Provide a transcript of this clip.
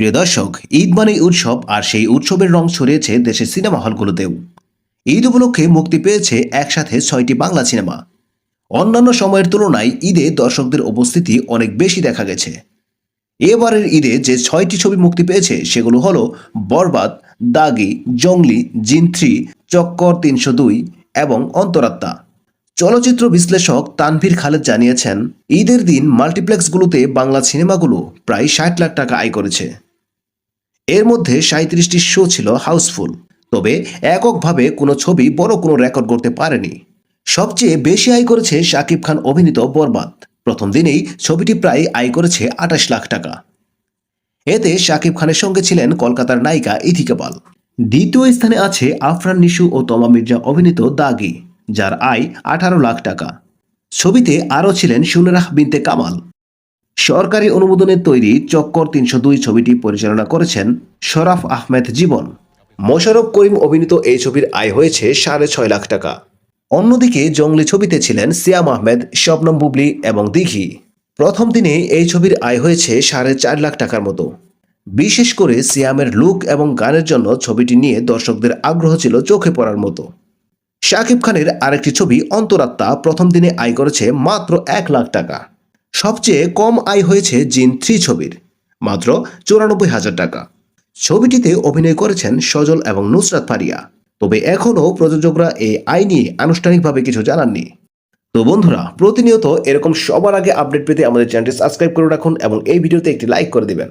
প্রিয় দর্শক, ঈদ মানেই উৎসব আর সেই উৎসবের রং ছড়িয়েছে দেশের সিনেমা হলগুলোতেও। ঈদ উপলক্ষে মুক্তি পেয়েছে একসাথে ছয়টি বাংলা সিনেমা। অন্যান্য সময়ের তুলনায় ঈদে দর্শকদের উপস্থিতি অনেক বেশি দেখা গেছে। এবারের ঈদে যে ছয়টি ছবি মুক্তি পেয়েছে সেগুলো হলো বরবাদ, দাগি, জঙ্গলি, জিন থ্রি, চক্কর তিনশো দুই এবং অন্তরাত্মা। চলচ্চিত্র বিশ্লেষক তানভীর খালেদ জানিয়েছেন, ঈদের দিন মাল্টিপ্লেক্সগুলোতে বাংলা সিনেমাগুলো প্রায় ষাট লাখ টাকা আয় করেছে। এর মধ্যে সাঁত্রিশটি শো ছিল হাউসফুল তবে এককভাবে কোনো ছবি বড় কোনো রেকর্ড করতে পারেনি। সবচেয়ে বেশি আয় করেছে শাকিব খান অভিনীত বরবাদ। প্রথম দিনেই ছবিটি প্রায় আয় করেছে আঠাশ লাখ টাকা। এতে শাকিব খানের সঙ্গে ছিলেন কলকাতার নায়িকা ইথিকা পাল দ্বিতীয় স্থানে আছে আফরান নিশু ও তমা মির্জা অভিনীত দাগি, যার আয় আঠারো লাখ টাকা। ছবিতে আরও ছিলেন সুনেরাহ বিনতে কামাল। সরকারি অনুমোদনের তৈরি চক্কর তিনশো দুই ছবিটি পরিচালনা করেছেন শরাফ আহমেদ জীবন। মোশারফ করিম অভিনীত এই ছবির আয় হয়েছে সাড়ে ছয় লাখ টাকা। অন্যদিকে জঙ্গলি ছবিতে ছিলেন সিয়াম আহমেদ শবনম বুবলি এবং দিঘি। প্রথম দিনে এই ছবির আয় হয়েছে সাড়ে চার লাখ টাকার মতো। বিশেষ করে সিয়ামের লুক এবং গানের জন্য ছবিটি নিয়ে দর্শকদের আগ্রহ ছিল চোখে পড়ার মতো। শাকিব খানের আরেকটি ছবি অন্তরাত্মা প্রথম দিনে আয় করেছে মাত্র এক লাখ টাকা। সবচেয়ে কম আয় হয়েছে জিন থ্রি ছবির, মাত্র চুরানব্বই হাজার টাকা। ছবিটিতে অভিনয় করেছেন সজল এবং নুসরাত ফারিয়া। তবে এখনও প্রযোজকরা এই আয় নিয়ে আনুষ্ঠানিকভাবে কিছু জানাননি। তো বন্ধুরা, প্রতিনিয়ত এরকম সবার আগে আপডেট পেতে আমাদের চ্যানেলটি সাবস্ক্রাইব করে রাখুন এবং এই ভিডিওতে একটি লাইক করে দিবেন।